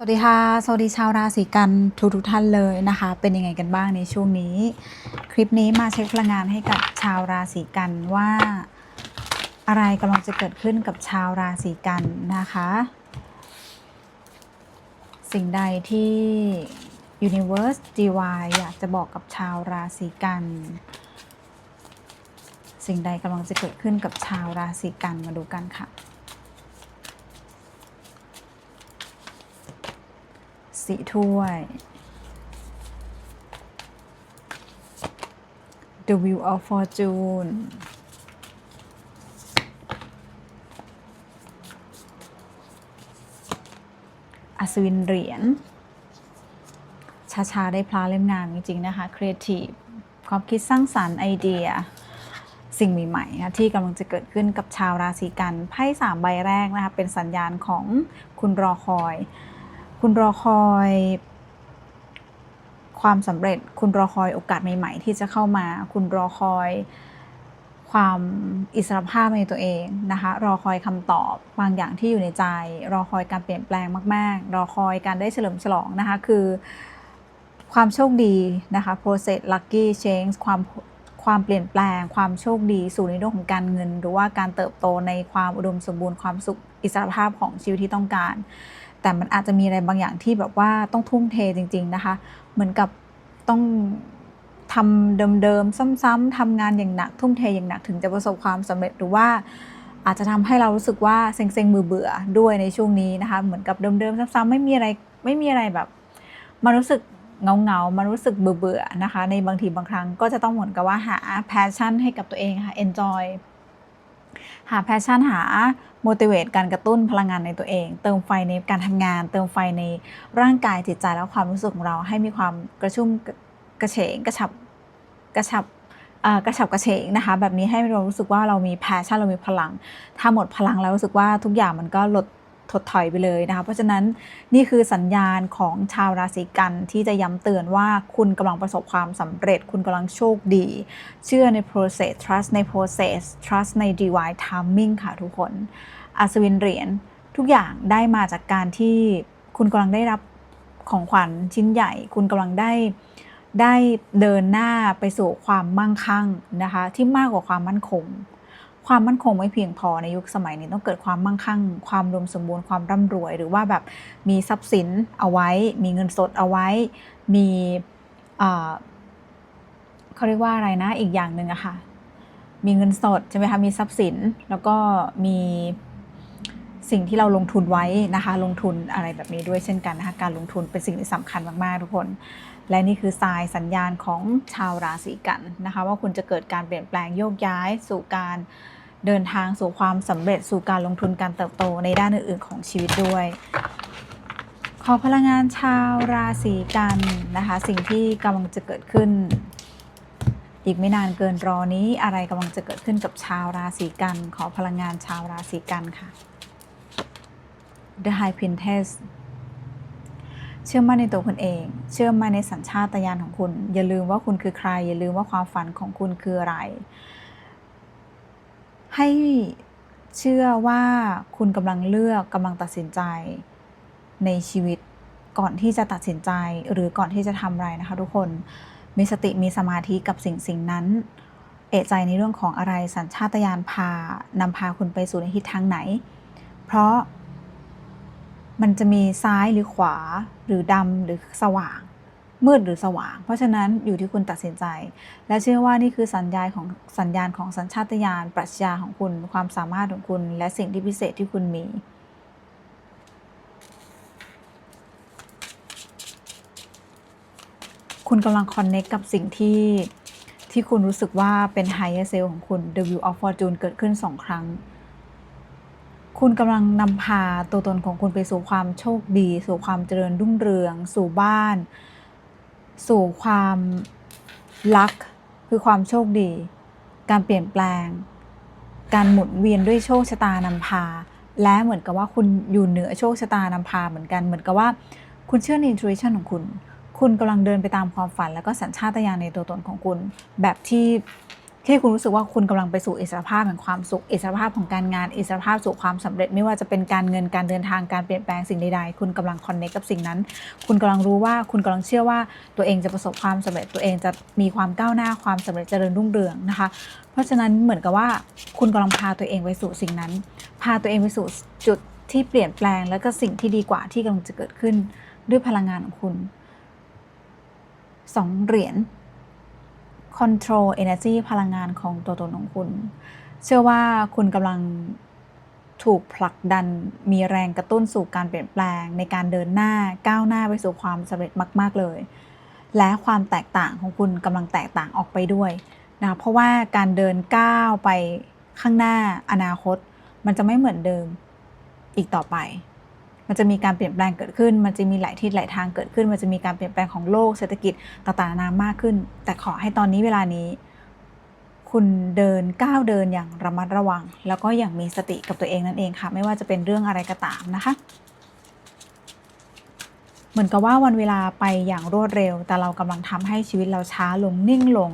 สวัสดีค่ะ สวัสดีชาวราศีกันทุกทุกท่านเลยนะคะ เป็นยังไงกันบ้างในช่วงนี้ คลิปนี้มาเช็คพลังงานให้กับชาวราศีกันว่า อะไรกำลังจะเกิดขึ้นกับชาวราศีกันนะคะ สิ่งใดที่ Universe DY อยากจะบอกกับชาวราศีกัน สิ่งใดกำลังจะเกิดขึ้นกับชาวราศีกันมาดูกันค่ะ สีถ้วย The Wheel of Fortune อัศวินเหรียญช้าได้พลาเล่มงามจริง ๆ นะคะครีเอทีฟความคิดสร้างสารรค์ไอเดียสิ่งใหม่ๆนะที่กำลังจะเกิดขึ้นกับชาวราศีกันไพ่สามใบแรกนะคะเป็นสัญญาณของคุณรอคอย คุณรอคอย ความสำเร็จ คุณรอคอยโอกาสใหม่ ๆ ที่จะเข้ามา คุณรอคอยความอิสรภาพในตัวเองนะคะ รอคอยคำตอบบางอย่างที่อยู่ในใจ รอคอยการเปลี่ยนแปลงมาก ๆ รอคอยการได้เฉลิมฉลองนะคะ คือ ความโชคดีนะคะ process lucky change ความความเปลี่ยนแปลง ความโชคดีสู่ในเรื่องของการเงิน หรือว่าการเติบโตในความอุดมสมบูรณ์ความสุขอิสรภาพของชีวิตที่ต้องการ แต่มันอาจจะมีอะไรบางอย่างที่แบบว่าต้องทุ่มเทจริง ๆนะคะ เหมือนกับต้องทำเดิมๆซ้ำๆทำงานอย่างหนัก ทุ่มเทอย่างหนักถึงจะประสบความสำเร็จหรือว่าอาจจะทำให้เรารู้สึกว่าเซ็งๆเบื่อๆด้วยในช่วงนี้นะคะ เหมือนกับเดิมๆซ้ำๆไม่มีอะไรไม่มีอะไรแบบมันรู้สึกเงาๆมันรู้สึกเบื่อๆนะคะ ในบางทีบางครั้งก็จะต้องเหมือนกับว่าหา passion ให้กับตัวเองค่ะ enjoy หาแพชชั่นหา motivate การกระตุ้นพลังงานในตัวเอง เติมไฟในการทำงาน เติมไฟในร่างกายจิตใจและความรู้สึกของเราให้มีความกระชุ่มกระเฉงกระฉับกระฉับกระฉับกระเฉงนะคะ แบบนี้ให้เรารู้สึกว่าเรามีแพชชั่นเรามีพลัง ถ้าหมดพลังแล้วรู้สึกว่าทุกอย่างมันก็ลด ถดถอยไปเลยนะคะ เพราะฉะนั้นนี่คือสัญญาณของชาวราศีกันที่จะย้ำเตือนว่าคุณกำลังประสบความสำเร็จ คุณกำลังโชคดี เชื่อใน process trust ใน process trust ใน divine timing ค่ะทุกคน อัศวินเหรียญทุกอย่างได้มาจากการที่คุณกำลังได้รับของขวัญชิ้นใหญ่ คุณกำลังได้ได้เดินหน้าไปสู่ความมั่งคั่งนะคะ ที่มากกว่าความมั่นคง ความมั่นคงไม่เพียงพอในยุคสมัยนี้ต้องเกิดความมั่งคั่ง ความรวมสมบูรณ์ความร่ำรวย หรือว่าแบบมีทรัพย์สินเอาไว้ มีเงินสดเอาไว้ มีเอ่อเขาเรียกว่าอะไรนะอีกอย่างหนึ่งอะค่ะมีเงินสดใช่ไหมคะมีทรัพย์สินแล้วก็มี สิ่งที่เราลงทุนไว้นะคะ ลงทุนอะไรแบบนี้ด้วยเช่นกันนะคะการลงทุนเป็นสิ่งที่สำคัญมากๆทุกคน และนี่คือทายสัญญาณของชาวราศีกันนะคะ ว่าคุณจะเกิดการเปลี่ยนแปลงโยกย้ายสู่การเดินทางสู่ความสำเร็จสู่การลงทุนการเติบโตในด้านอื่น ๆ ของชีวิตด้วย ขอพลังงานชาวราศีกันนะคะ สิ่งที่กำลังจะเกิดขึ้นอีกไม่นานเกินรอนี้อะไรกำลังจะเกิดขึ้นกับชาวราศีกัน ขอพลังงานชาวราศีกันค่ะ The High Priestess เชื่อมั่นในตัวคุณเอง เชื่อมั่นในสัญชาตญาณของคุณ อย่าลืมว่าคุณคือใคร อย่าลืมว่าความฝันของคุณคืออะไร ให้เชื่อว่าคุณกำลังเลือกกำลังตัดสินใจในชีวิตก่อนที่จะตัดสินใจหรือก่อนที่จะทำอะไรนะคะทุกคนมีสติมีสมาธิกับสิ่งสิ่งนั้น เอะใจในเรื่องของอะไรสัญชาตญาณพานำพาคุณไปสู่ในทิศทางไหน เพราะ มันจะมีซ้ายหรือขวาหรือดำหรือสว่าง มืดหรือสว่าง เพราะฉะนั้นอยู่ที่คุณตัดสินใจ และเชื่อว่านี่คือสัญญาณของสัญญาณของสัญชาตญาณปรัชญาของคุณความสามารถของคุณ และสิ่งที่พิเศษที่คุณมีคุณกำลังคอนเน็กกับสิ่งที่ที่คุณรู้สึกว่าเป็น higher self ของคุณ The Wheel of Fortune เกิดขึ้นสองครั้ง คุณกำลังนำพาตัวตนของคุณไปสู่ความโชคดี สู่ความเจริญรุ่งเรือง สู่บ้าน สู่ความลัก คือความโชคดี การเปลี่ยนแปลง การหมุนเวียนด้วยโชคชะตานำพา และเหมือนกับว่าคุณอยู่เหนือโชคชะตานำพาเหมือนกัน เหมือนกับว่าคุณเชื่อใน intuition ของคุณ คุณกำลังเดินไปตามความฝัน แล้วก็สัญชาตญาณในตัวตนของคุณ แบบที่ ที่คุณรู้สึกว่าคุณกำลังไปสู่อิสรภาพแห่งความสุข อิสรภาพของการงาน อิสรภาพสู่ความสำเร็จ ไม่ว่าจะเป็นการเงิน การเดินทาง การเปลี่ยนแปลงสิ่งใดๆ คุณกำลังคอนเนคกับสิ่งนั้น คุณกำลังรู้ว่า คุณกำลังเชื่อว่าตัวเองจะประสบความสำเร็จ ตัวเองจะมีความก้าวหน้า ความสำเร็จเจริญรุ่งเรืองนะคะ เพราะฉะนั้นเหมือนกับว่า คุณกำลังพาตัวเองไปสู่สิ่งนั้น พาตัวเองไปสู่จุดที่เปลี่ยนแปลง แล้วก็สิ่งที่ดีกว่าที่กำลังจะเกิดขึ้น ด้วยพลังงานของคุณสองเหรียญ control energy พลังงานของตัวตนของคุณ เชื่อว่าคุณกำลังถูกผลักดันมีแรงกระตุ้นสู่การเปลี่ยนแปลง ในการเดินหน้าก้าวหน้าไปสู่ความสำเร็จมาก ๆ เลย และความแตกต่างของคุณกำลังแตกต่างออกไปด้วยนะเพราะว่าการเดินก้าวไปข้างหน้าอนาคต มันจะไม่เหมือนเดิมอีกต่อไป มันจะมีการเปลี่ยนแปลงเกิดขึ้น มันจะมีหลายทิศหลายทางเกิดขึ้น มันจะมีการเปลี่ยนแปลงของโลกเศรษฐกิจต่างๆนานามากขึ้น แต่ขอให้ตอนนี้เวลานี้ คุณเดินก้าวเดินอย่างระมัดระวัง แล้วก็อย่างมีสติกับตัวเองนั่นเองค่ะ ไม่ว่าจะเป็นเรื่องอะไรก็ตามนะคะเหมือนกับว่าวันเวลาไปอย่างรวดเร็ว แต่เรากำลังทำให้ชีวิตเราช้าลงนิ่งลง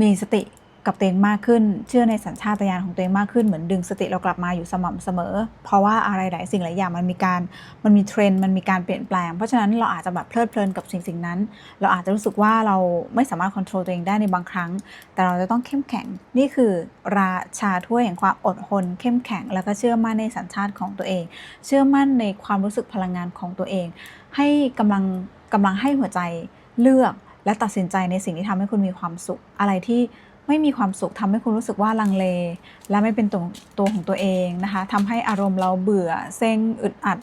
มีสติ กับตัวเองมากขึ้น เชื่อในสัญชาตญาณของตัวเองมากขึ้นเหมือนดึงสติเรากลับมาอยู่สม่ำเสมอ เพราะว่าอะไรหลายสิ่งหลายอย่างมันมีการมันมีเทรนด์มันมีการเปลี่ยนแปลง เพราะฉะนั้นเราอาจจะแบบเพลิดเพลินกับสิ่งสิ่งนั้น เราอาจจะรู้สึกว่าเราไม่สามารถควบคุมตัวเองได้ในบางครั้ง แต่เราจะต้องเข้มแข็งนี่คือราชาถ้วยแห่งความอดทนเข้มแข็ง แล้วก็เชื่อมั่นในสัญชาติของตัวเอง เชื่อมั่นในความรู้สึกพลังงานของตัวเอง ให้กำลังกำลังให้หัวใจเลือกและตัดสินใจในสิ่งที่ทำให้คุณมีความสุขอะไรที่ ไม่มีความสุขทำให้คุณรู้สึกว่าลังเล และไม่เป็นตัวตัวของตัวเองนะคะทำให้อารมณ์เราเบื่อเซ็งอึดอัด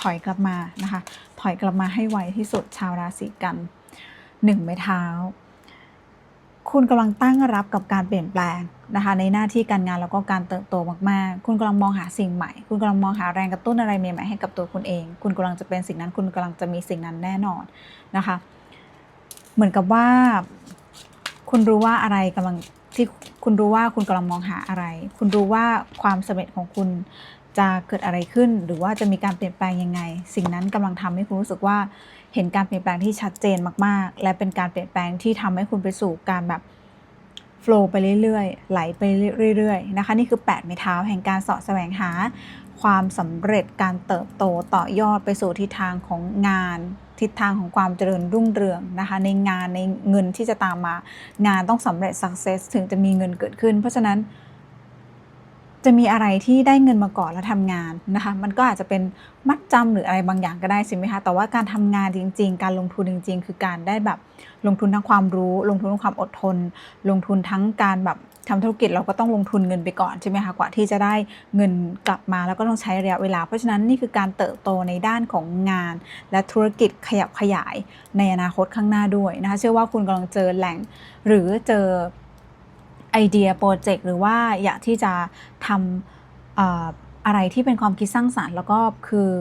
ถอยกลับมานะคะ ถอยกลับมาให้ไวที่สุดชาวราศีกันหนึ่งไม้เท้า คุณกำลังตั้งรับกับการเปลี่ยนแปลงนะคะ ในหน้าที่การงานแล้วก็การเติบโตมากๆ คุณกำลังมองหาสิ่งใหม่ คุณกำลังมองหาแรงกระตุ้นอะไรใหม่ๆให้กับตัวคุณเอง คุณกำลังจะเป็นสิ่งนั้น คุณกำลังจะมีสิ่งนั้นแน่นอนนะคะ เหมือนกับว่า คุณรู้ว่าอะไรกำลังที่คุณรู้ว่าคุณกำลังมองหาอะไร คุณรู้ว่าความสำเร็จของคุณจะเกิดอะไรขึ้น หรือว่าจะมีการเปลี่ยนแปลงยังไง สิ่งนั้นกำลังทำให้คุณรู้สึกว่าเห็นการเปลี่ยนแปลงที่ชัดเจนมาก ๆ และเป็นการเปลี่ยนแปลงที่ทำให้คุณไปสู่การแบบโฟล์ไปเรื่อยๆ ไหลไปเรื่อยๆ นะคะ นี่คือ 8 ไม้เท้าแห่งการเสาะแสวงหา ความสำเร็จการเติบโตต่อยอดไปสู่ทิศทางของงาน ทิศทางของความเจริญรุ่งเรืองนะคะ ในงานในเงินที่จะตามมา งานต้องสำเร็จ success ถึงจะมีเงินเกิดขึ้น เพราะฉะนั้น จะมีอะไรที่ได้เงินมาก่อนแล้วทำงานนะคะ มันก็อาจจะเป็นมัดจำหรืออะไรบางอย่างก็ได้ใช่ไหมคะ แต่ว่าการทำงานจริง ๆ การลงทุนจริง ๆ คือการได้แบบลงทุนทั้งความรู้ ลงทุนทั้งความอดทน ลงทุนทั้งการแบบ ทำธุรกิจเราก็ต้องลงทุนเงินไปก่อนใช่ไหมคะกว่าที่จะได้เงินกลับมาแล้วก็ต้องใช้ระยะเวลา เพราะฉะนั้นนี่คือการเติบโตในด้านของงาน และธุรกิจขยับขยายในอนาคตข้างหน้าด้วยนะคะเชื่อว่าคุณกำลังเจอแหล่งหรือเจอไอเดียโปรเจกต์หรือว่าอยากที่จะทำเอ่ออะไรที่เป็นความคิดสร้างสารรค์แล้วก็คือ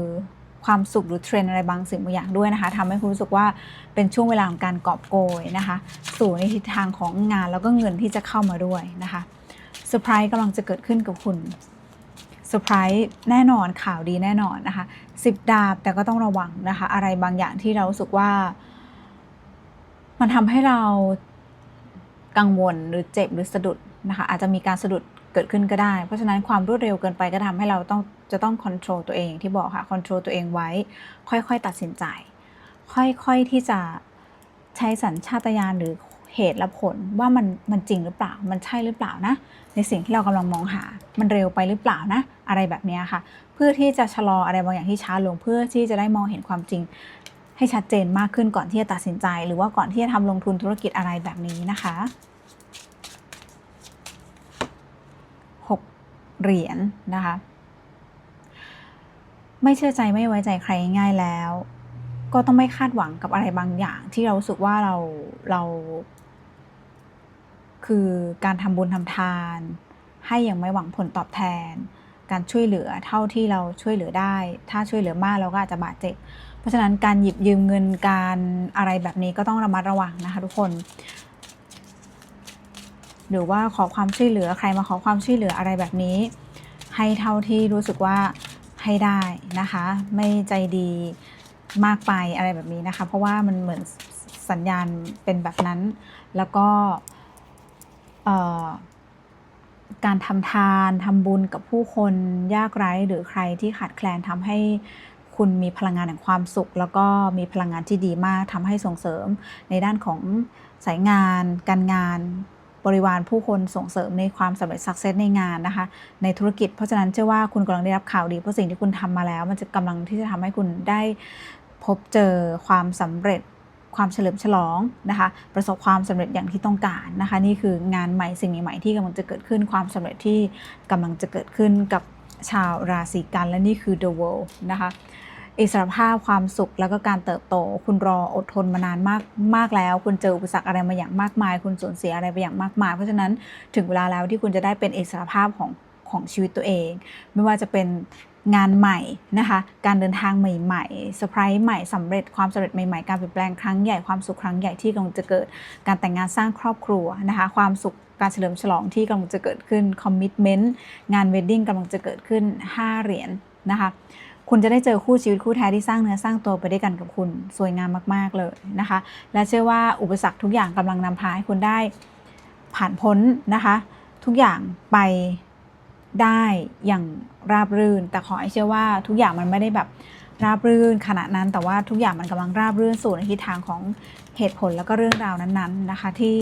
ความสุขหรือเทรนอะไรบางสิ่งบางอย่างด้วยนะคะทำให้คุณรู้สึกว่าเป็นช่วงเวลาของการกอบโกยนะคะ สู่ในทิศทางของงานแล้วก็เงินที่จะเข้ามาด้วยนะคะเซอร์ไพรส์กำลังจะเกิดขึ้นกับคุณเซอร์ไพรส์แน่นอนข่าวดีแน่นอนนะคะสิบดาบแต่ก็ต้องระวังนะคะ อะไรบางอย่างที่เราสึกว่า มันทำให้เรากังวลหรือเจ็บหรือสะดุด นะคะอาจจะมีการสะดุดเกิดขึ้นก็ได้ เพราะฉะนั้นความรวดเร็วเกินไปก็ทำให้เราต้องจะต้องควบคุมตัวเองที่บอกค่ะควบคุมตัวเองไว้ ค่อยๆตัดสินใจ ค่อยๆที่จะใช้สัญชาตญาณหรือเหตุและผลว่ามันมันจริงหรือเปล่า มันใช่หรือเปล่านะ ในสิ่งที่เรากำลังมองหา มันเร็วไปหรือเปล่านะ อะไรแบบนี้ค่ะ เพื่อที่จะชะลออะไรบางอย่างที่ช้าลง เพื่อที่จะได้มองเห็นความจริง ให้ชัดเจนมากขึ้นก่อนที่จะตัดสินใจ หรือว่าก่อนที่จะทำลงทุนธุรกิจอะไรแบบนี้นะคะหก เหรียญนะคะ ไม่เชื่อใจไม่ไว้ใจใครง่ายแล้ว ก็ต้องไม่คาดหวังกับอะไรบางอย่าง ที่เราสึกว่าเราเรา คือการทำบุญทำทาน ให้อย่างไม่หวังผลตอบแทน การช่วยเหลือเท่าที่เราช่วยเหลือได้ ถ้าช่วยเหลือมากเราก็อาจจะบาดเจ็บเพราะฉะนั้นการหยิบยืมเงินการอะไรแบบนี้ก็ต้องระมัดระวังนะคะทุกคน หรือว่าขอความช่วยเหลือใครมาขอความช่วยเหลืออะไรแบบนี้ ให้เท่าที่รู้สึกว่าให้ได้นะคะ ไม่ใจดีมากไปอะไรแบบนี้นะคะ เพราะว่ามันเหมือนสัญญาณเป็นแบบนั้น แล้วก็การทำทานทำบุญกับผู้คนยากไร้หรือใครที่ขาดแคลนทำให้คุณมีพลังงานแห่งความสุข แล้วก็มีพลังงานที่ดีมากทำให้ส่งเสริมในด้านของสายงาน การงาน บริวารผู้คนส่งเสริมในความสำเร็จสักเซสในงานนะคะ ในธุรกิจเพราะฉะนั้นเชื่อว่าคุณกำลังได้รับข่าวดีเพราะสิ่งที่คุณทำมาแล้ว มันจะกำลังที่จะทำให้คุณได้พบเจอความสำเร็จความเฉลิมฉลองนะคะ ประสบความสำเร็จอย่างที่ต้องการนะคะ นี่คืองานใหม่สิ่งใหม่ที่กำลังจะเกิดขึ้นความสำเร็จที่กำลังจะเกิดขึ้นกับชาวราศีกันและนี่คือ the world นะคะ อิสรภาพความสุขแล้วก็การเติบโต คุณรออดทนมานานมากมากแล้ว คุณเจออุปสรรคอะไรมาอย่างมากมาย คุณสูญเสียอะไรไปอย่างมากมาย เพราะฉะนั้นถึงเวลาแล้วที่คุณจะได้เป็นอิสรภาพของของชีวิตตัวเอง ไม่ว่าจะเป็นงานใหม่นะคะการเดินทางใหม่ๆเซอร์ไพรส์ใหม่สำเร็จความสำเร็จใหม่ๆ การเปลี่ยนแปลงครั้งใหญ่ความสุขครั้งใหญ่ที่กำลังจะเกิด การแต่งงานสร้างครอบครัวนะคะความสุขการเฉลิมฉลองที่กำลังจะเกิดขึ้นคอมมิชเมนต์งานเวดดิ้งกำลังจะเกิดขึ้น 5 เหรียญนะคะ คุณจะได้เจอคู่ชีวิตคู่แท้ที่สร้างเนื้อสร้างตัวไปด้วยกันกับคุณ สวยงามมากๆเลยนะคะ และเชื่อว่าอุปสรรคทุกอย่างกำลังนำพาให้คุณได้ผ่านพ้นนะคะ ทุกอย่างไปได้อย่างราบรื่น แต่ขอให้เชื่อว่าทุกอย่างมันไม่ได้แบบราบรื่นขนาดนั้นแต่ว่าทุกอย่างมันกำลังราบรื่นสู่ในทิศทางของเหตุผลแล้วก็เรื่องราวนั้นๆนะคะที่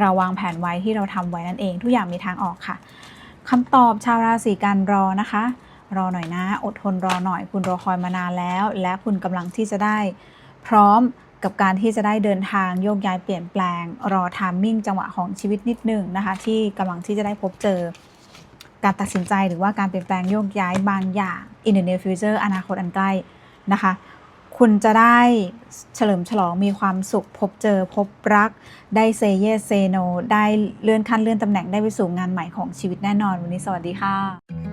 เราวางแผนไว้ที่เราทำไว้นั่นเอง ทุกอย่างมีทางออกค่ะคำตอบชาวราศีกันรอนะคะ รอหน่อยนะ อดทนรอหน่อยคุณรอคอยมานานแล้ว และคุณกำลังที่จะได้พร้อมกับการที่จะได้เดินทางโยกย้ายเปลี่ยนแปลง รอทามมิ่งจังหวะของชีวิตนิดหนึ่งนะคะ ที่กำลังที่จะได้พบเจอ การตัดสินใจหรือว่าการเปลี่ยนแปลงโยกย้ายบางอย่าง in the near future อนาคตอันใกล้นะคะ คุณจะได้เฉลิมฉลองมีความสุข พบเจอพบรัก ได้เซเยสเซโนได้เลื่อนขั้นเลื่อนตำแหน่งได้ไปสู่งานใหม่ของชีวิตแน่นอน วันนี้สวัสดีค่ะ